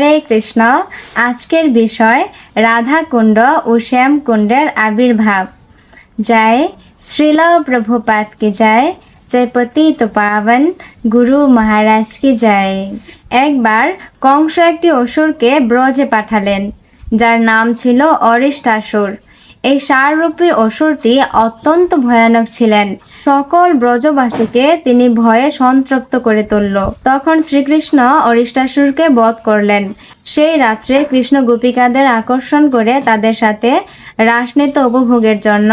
হরে কৃষ্ণ। আজকের বিষয়, রাধাকুণ্ড ও শ্যামকুণ্ডের আবির্ভাব। জয় শ্রীল প্রভুপাত কি জয় জয়পতি তোপাবন পাবন, গুরু মহারাজ কি জয়। একবার কংস একটি অসুরকে ব্রজে পাঠালেন, যার নাম ছিল অরিষ্টাসুর এই সাররূপী অসুরটি অত্যন্ত ভয়ানক ছিলেন। সকল ব্রজবাসীকে তিনি ভয়ে সন্তপ্ত করে তুলল। তখন শ্রীকৃষ্ণ অরিষ্টাসুরকে বধ করলেন। সেই রাত্রে কৃষ্ণ গোপিকাদের আকর্ষণ করে তাদের সাথে রাসনীত উপভোগের জন্য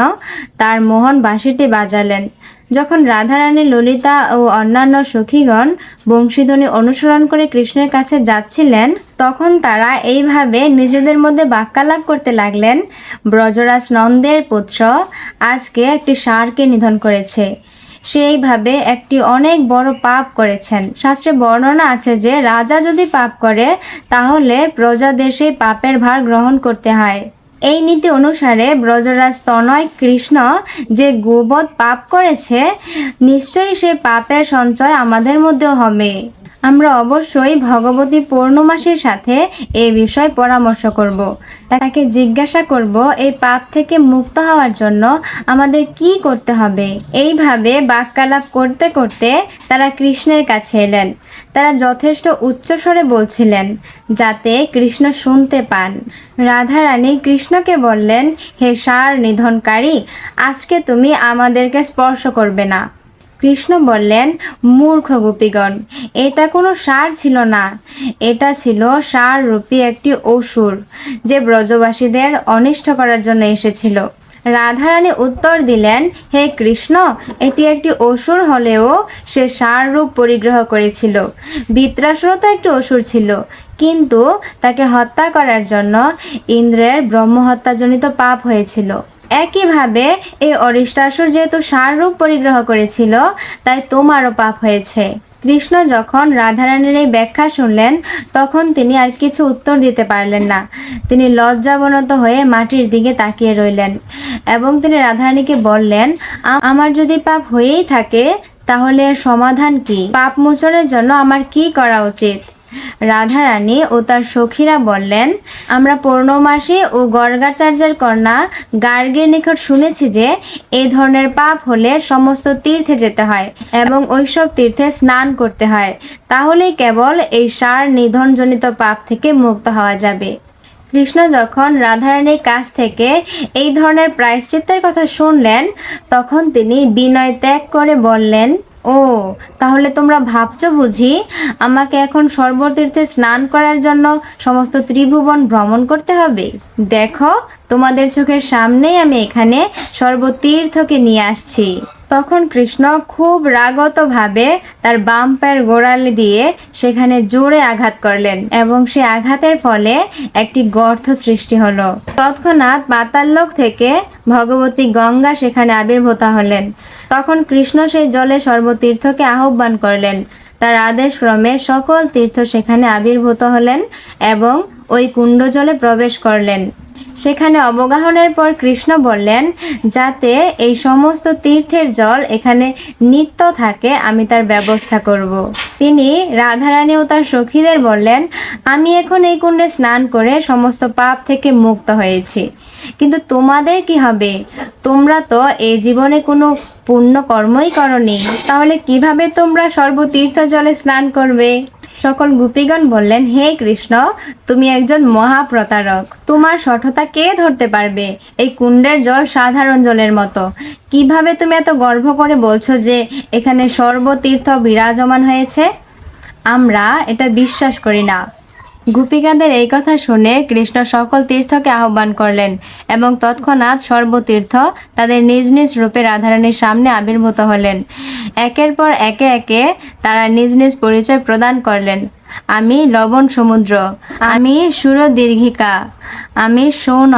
তার মোহন বাঁশিটি বাজালেন। যখন রাধারানী, ললিতা ও অন্যান্য সখীগণ বংশীধ্বনি অনুসরণ করে কৃষ্ণের কাছে যাচ্ছিলেন, তখন তারা এইভাবে নিজেদের মধ্যে বাক্যালাপ করতে লাগলেন, ব্রজরাজ নন্দের পুত্র, আজকে একটি ষাঁড়কে নিধন করেছে। সেইভাবে একটি অনেক বড় পাপ করেছেন। শাস্ত্রে বর্ণনা আছে যে, রাজা যদি পাপ করে, তাহলে প্রজাদের সেই পাপের ভার গ্রহণ করতে হয়। এই নীতি অনুসারে ব্রজরাজ তনয় কৃষ্ণ যে গোবধ পাপ করেছে, নিশ্চয়ই সে পাপের সঞ্চয় আমাদের মধ্যেও হবে। আমরা অবশ্যই ভগবতী পূর্ণমাসীর সাথে এই বিষয়ে পরামর্শ করব। তাকে জিজ্ঞাসা করব, এই পাপ থেকে মুক্ত হওয়ার জন্য আমাদের কি করতে হবে? এইভাবে বাক্যালাপ করতে করতে তারা কৃষ্ণের কাছে এলেন। তারা যথেষ্ট উচ্চস্বরে বলছিলেন, যাতে কৃষ্ণ শুনতে পান। রাধারানী কৃষ্ণকে বললেন, হে সার নিধনকারী, আজকে তুমি আমাদেরকে স্পর্শ করবে না। কৃষ্ণ বললেন, মূর্খ গোপীগণ, এটা কোনো সার ছিল না। এটা ছিল সার রূপী একটি অসুর যে ব্রজবাসীদের অনিষ্ট করার জন্য এসেছিল। রাধারানী উত্তর দিলেন, হে কৃষ্ণ, এটি একটি অসুর হলেও সে সার রূপ পরিগ্রহ করেছিল। বিত্রাসুরও তো একটি অসুর ছিল। কিন্তু তাকে হত্যা করার জন্য ইন্দ্রের ব্রহ্মহত্যাজনিত পাপ হয়েছিল। একইভাবে এই অরিষ্টাসুর যেহেতু সার রূপ পরিগ্রহ করেছিল, তাই তোমারও পাপ হয়েছে। কৃষ্ণ যখন রাধারানীর এই ব্যাখ্যা শুনলেন, তখন তিনি আর কিছু উত্তর দিতে পারলেন না। তিনি লজ্জাবনত হয়ে মাটির দিকে তাকিয়ে রইলেন এবং তিনি রাধারানীকে বললেন আমার যদি পাপ হয়েই থাকে, তাহলে সমাধান কি? পাপ মোচনের জন্য আমার কি করা উচিত? রাধারানী ও তার সখীরা বললেন, আমরা পূর্ণমাসী ও গর্গাচার্যের কন্যা গার্গের নিকট শুনেছি যে এই ধরনের পাপ হলে সমস্ত তীর্থে যেতে হয় এবং ওইসব তীর্থে স্নান করতে হয়। তাহলেই কেবল এই সার নিধনজনিত পাপ থেকে মুক্ত হওয়া যাবে। কৃষ্ণ যখন রাধারানীর কাছ থেকে এই ধরনের প্রায়শ্চিত্তের কথা শুনলেন, তখন তিনি বিনয় ত্যাগ করে বললেন ও, তাহলে তোমরা ভাবছ বুঝি আমাকে এখন সর্বতীর্থে স্নান করার জন্য সমস্ত ত্রিভুবন ভ্রমণ করতে হবে? দেখো তোমাদের চোখের সামনেই আমি এখানে সর্বতীর্থকে নিয়ে আসছি। তখন কৃষ্ণ খুব রাগতভাবে তার বাম পায়ের গোড়ালি দিয়ে সেখানে জোরে আঘাত করলেন এবং সে আঘাতের ফলে একটি গর্ত সৃষ্টি হলো। তৎক্ষণাৎ পাতাললোক থেকে ভগবতী গঙ্গা সেখানে আবির্ভূত হলেন। তখন কৃষ্ণ সেই জলে সর্বতীর্থকে আহ্বান করলেন। তার আদেশ ক্রমে সকল তীর্থ সেখানে আবির্ভূত হলেন এবং ওই কুণ্ড জলে প্রবেশ করলেন। সেখানে অবগাহনের পর কৃষ্ণ বললেন, যাতে এই সমস্ত তীর্থের জল এখানে নিত্য থাকে, আমি তার ব্যবস্থা করব। তিনি রাধারানী ও তার সখীদের বললেন, আমি এখন এই কুণ্ডে স্নান করে সমস্ত পাপ থেকে মুক্ত হয়েছি। কিন্তু তোমাদের কি হবে? তোমরা তো এই জীবনে কোনো পুণ্য কর্মই করনি। তাহলে কীভাবে তোমরা সর্বতীর্থ জলে স্নান করবে? সকল গোপীগণ বললেন, হে কৃষ্ণ, তুমি একজন মহাপ্রতারক। তোমার সঠতা কে ধরতে পারবে? এই কুণ্ডের জল সাধারণ জলের মতো। কীভাবে তুমি এত গর্ব করে বলছো যে এখানে সর্বতীর্থ বিরাজমান হয়েছে? আমরা এটা বিশ্বাস করি না। গোপিকাদের এই কথা শুনে কৃষ্ণ সকল তীর্থকে আহ্বান করলেন এবং তৎক্ষণাৎ সর্বতীর্থ তাদের নিজ নিজ রূপে রাধারানীর সামনে আবির্ভূত হলেন। একের পর একে একে তারা নিজ নিজ পরিচয় প্রদান করলেন। আমি লবণ সমুদ্র, আমি সুর দীর্ঘিকা আমি সৌন,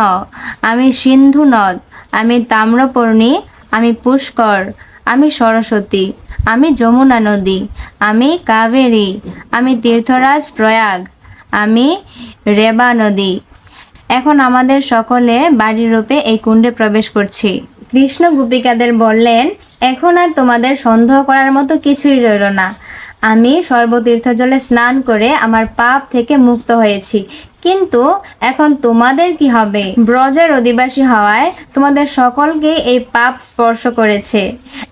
আমি সিন্ধু নদ, আমি তাম্রপর্ণী, আমি পুষ্কর, আমি সরস্বতী, আমি যমুনা নদী, আমি কাবেরী, আমি তীর্থরাজ প্রয়াগ আমি রেবা নদী। এখন আমাদের সকলে বাড়ির রূপে এই কুণ্ডে প্রবেশ করছি। কৃষ্ণ গোপিকাদের বললেন, এখন আর তোমাদের সন্দেহ করার মতো কিছুই রইল না। আমি সর্বতীর্থ জলে স্নান করে আমার পাপ থেকে মুক্ত হয়েছি। কিন্তু এখন তোমাদের কি হবে? ব্রজের অধিবাসী হওয়ায় তোমাদের সকলকে এই পাপ স্পর্শ করেছে।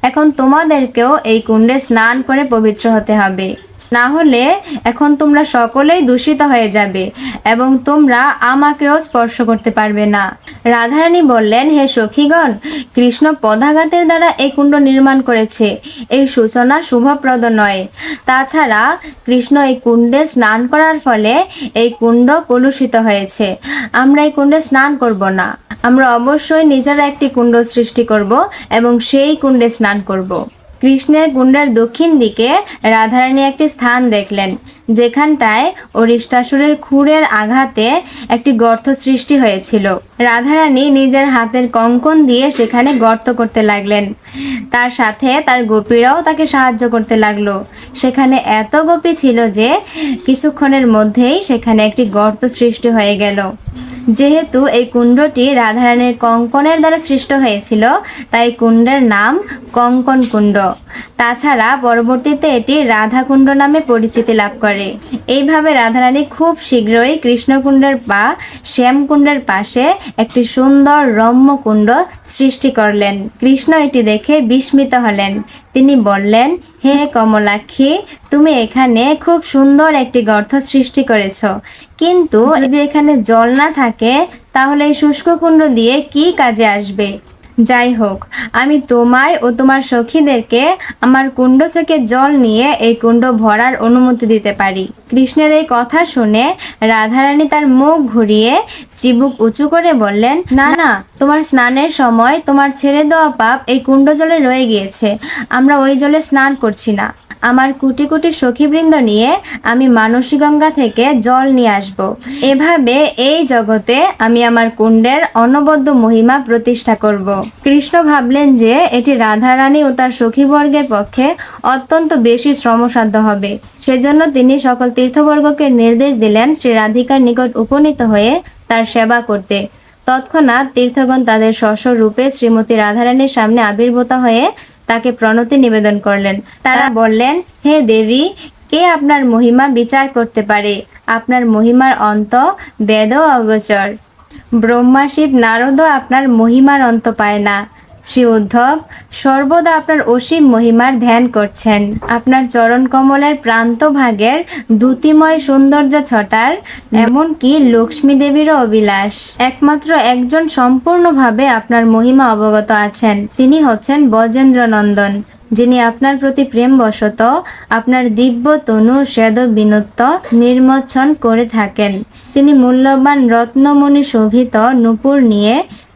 এখন তোমাদেরকেও এই কুণ্ডে স্নান করে পবিত্র হতে হবে। না হলে এখন তোমরা সকলেই দূষিত হয়ে যাবে এবং তোমরা আমাকেও স্পর্শ করতে পারবে না। রাধারানী বললেন, হে সখীগণ, কৃষ্ণ পদাঘাতের দ্বারা এই কুণ্ড নির্মাণ করেছে। এই সূচনা শুভপ্রদ নয়। তাছাড়া কৃষ্ণ এই কুণ্ডে স্নান করার ফলে এই কুণ্ড কলুষিত হয়েছে। আমরা এই কুণ্ডে স্নান করব না। আমরা অবশ্যই নিজেরা একটি কুণ্ড সৃষ্টি করব এবং সেই কুণ্ডে স্নান করব। কৃষ্ণের কুণ্ডের দক্ষিণ দিকে রাধারানী একটি স্থান দেখলেন, যেখানটায় অরিষ্টাসুরের খুরের আঘাতে একটি গর্ত সৃষ্টি হয়েছিল। রাধারানী নিজের হাতের কঙ্কন দিয়ে সেখানে গর্ত করতে লাগলেন। তার সাথে তার গোপীরাও তাকে সাহায্য করতে লাগল। সেখানে এত গোপী ছিল যে কিছুক্ষণের মধ্যেই সেখানে একটি গর্ত সৃষ্টি হয়ে গেল। যেহেতু এই কুণ্ডটি রাধারানীর কঙ্কনের দ্বারা সৃষ্ট হয়েছিল তাই কুণ্ডের নাম কঙ্কন কুণ্ড। তাছাড়া পরবর্তীতে এটি রাধাকুণ্ড নামে পরিচিতি লাভ করে। এইভাবে রাধারানী খুব শীঘ্রই কৃষ্ণকুণ্ডের বা শ্যামকুণ্ডের পাশে একটি সুন্দর রম্য কুণ্ড সৃষ্টি করলেন। কৃষ্ণ এটি দেখে বিস্মিত হলেন। তিনি বললেন, হে কমলাক্ষী, তুমি এখানে খুব সুন্দর একটি গর্ত সৃষ্টি করেছ। কিন্তু যদি এখানে জল না থাকে, তাহলে এই শুষ্ক কুণ্ড দিয়ে কি কাজে আসবে? যাই হোক, আমি তোমায় ও তোমার সখীদেরকে আমার কুণ্ড থেকে জল নিয়ে এই কুণ্ড ভরার অনুমতি দিতে পারি। কৃষ্ণের এই কথা শুনে রাধারানী তার মুখ ঘুরিয়ে চিবুক উঁচু করে বললেন, না না, তোমার স্নানের সময় তোমার ছেড়ে দেওয়া পাপ এই কুণ্ড জলে রয়ে গিয়েছে। আমরা ওই জলে স্নান করছি না। আমার কুটি কুটি সখীবৃন্দ নিয়ে আমি মানসী গঙ্গা থেকে জল নিয়ে আসব। এভাবে এই জগতে আমি আমার কুণ্ডের অনবদ্য মহিমা প্রতিষ্ঠা করব। কৃষ্ণ ভাবলেন যে এটি রাধারানী ও তার সখীবর্গের পক্ষে অত্যন্ত বেশি শ্রমসাধ্য হবে। সেজন্য তিনি সকল তীর্থবর্গকে নির্দেশ দিলেন শ্রী রাধিকার নিকট উপনীত হয়ে তার সেবা করতে। তৎক্ষণাৎ তীর্থগণ তাদের স্বস্ব রূপে শ্রীমতী রাধারানীর সামনে আবির্ভূত হয়ে তাকে প্রণতি নিবেদন করলেন। তারা বললেন, হে দেবী, কে আপনার মহিমা বিচার করতে পারে? আপনার মহিমার অন্ত বেদ অগোচর। ব্রহ্মা শিব নারদও আপনার মহিমার অন্ত পায় না। শ্রী উদ্ধব, সর্বদা আপনার অসীম মহিমার ধ্যান করছেন। আপনার চরণ কমলের প্রান্ত ভাগের দ্যুতিময় সৌন্দর্য ছটার, এমনকি লক্ষ্মী দেবীরও অবিলাস একমাত্র একজন সম্পূর্ণভাবে আপনার মহিমা অবগত আছেন। তিনি হচ্ছেন বজেন্দ্র নন্দন যিনি আপনার প্রতি প্রেমবশত আপনার দিব্য তনু শ্বেদ বিনত্ত নির্মচ্ছন করে থাকেন। তিনি মূল্যবান রত্নমণি শোভিত নূপুর নিয়ে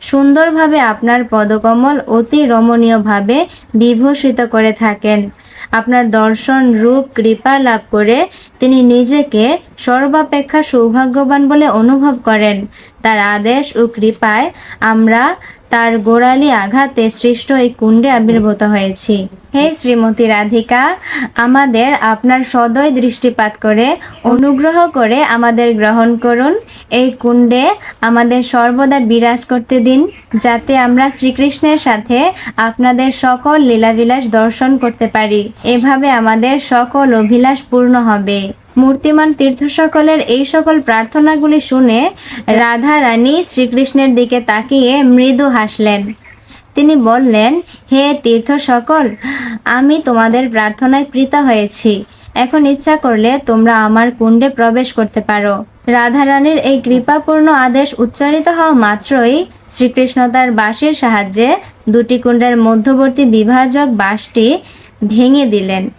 সুন্দরভাবে আপনার পদকমল অতি রমণীয়ভাবে বিভূষিত করে থাকেন। আপনার দর্শন, রূপ, কৃপা লাভ করে তিনি নিজেকে সর্বাপেক্ষা সৌভাগ্যবান বলে অনুভব করেন। তার আদেশ ও কৃপায় আমরা তার গোড়ালি আঘাতে সৃষ্ট এই কুণ্ডে আবির্ভূত হয়েছি। হে শ্রীমতী রাধিকা, আমাদের আপনার সদয় দৃষ্টিপাত করে, অনুগ্রহ করে আমাদের গ্রহণ করুন। এই কুণ্ডে আমাদের সর্বদা বিরাজ করতে দিন, যাতে আমরা শ্রীকৃষ্ণের সাথে আপনাদের সকল লীলাবিলাস দর্শন করতে পারি। এভাবে আমাদের সকল অভিলাষ পূর্ণ হবে। মূর্তিমান তীর্থ সকলের এই সকল প্রার্থনাগুলি শুনে রাধা রানী শ্রীকৃষ্ণের দিকে তাকিয়ে মৃদু হাসলেন। তিনি বললেন, হে তীর্থ সকল আমি তোমাদের প্রার্থনায় প্রীত হয়েছি। এখন ইচ্ছা করলে তোমরা আমার কুণ্ডে প্রবেশ করতে পারো। রাধারানীর এই কৃপাপূর্ণ আদেশ উচ্চারিত হওয়া মাত্রই শ্রীকৃষ্ণ তার বাঁশির সাহায্যে দুটি কুণ্ডের মধ্যবর্তী বিভাজক বাঁশটি ভেঙে দিলেন।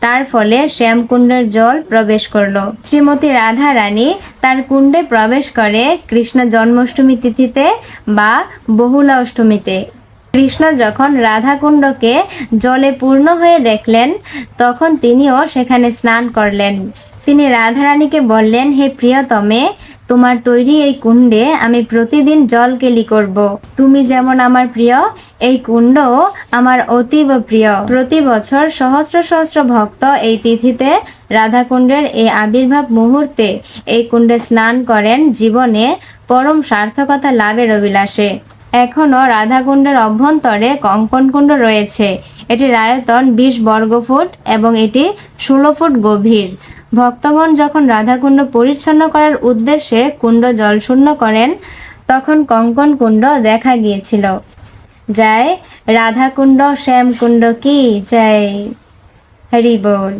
তার ফলে শ্যামকুণ্ডের জল প্রবেশ করল। শ্রীমতী রাধা রানী তার কুণ্ডে প্রবেশ করে কৃষ্ণ জন্মাষ্টমী তিথিতে বা বহুলা অষ্টমীতে। কৃষ্ণ যখন রাধাকুণ্ডকে জলে পূর্ণ হয়ে দেখলেন, তখন তিনিও সেখানে স্নান করলেন। তিনি রাধারানীকে বললেন, হে প্রিয়তমে তোমার তৈরি এই কুণ্ডে আমি প্রতিদিন জল কেলি করব। তুমি যেমন আমার প্রিয়, এই কুণ্ডও আমার অতীব প্রিয়। প্রতি বছর সহস্র সহস্র ভক্ত এই তিথিতে রাধাকুণ্ডের এই আবির্ভাব মুহূর্তে এই কুণ্ডে স্নান করেন জীবনে পরম সার্থকতা লাভের অভিলাষে। এখনও রাধাকুণ্ডের অভ্যন্তরে কঙ্কনকুণ্ড রয়েছে। এটির আয়তন বিশ বর্গফুট এবং এটি ষোলো ফুট গভীর। ভক্তগণ যখন রাধাকুণ্ড পরিচ্ছন্ন করার উদ্দেশ্যে কুণ্ড জলশূন্য করেন, তখন কঙ্কন কুণ্ড দেখা গিয়েছিল। জয় রাধাকুণ্ড, শ্যামকুণ্ড কি? জয়। হরি বল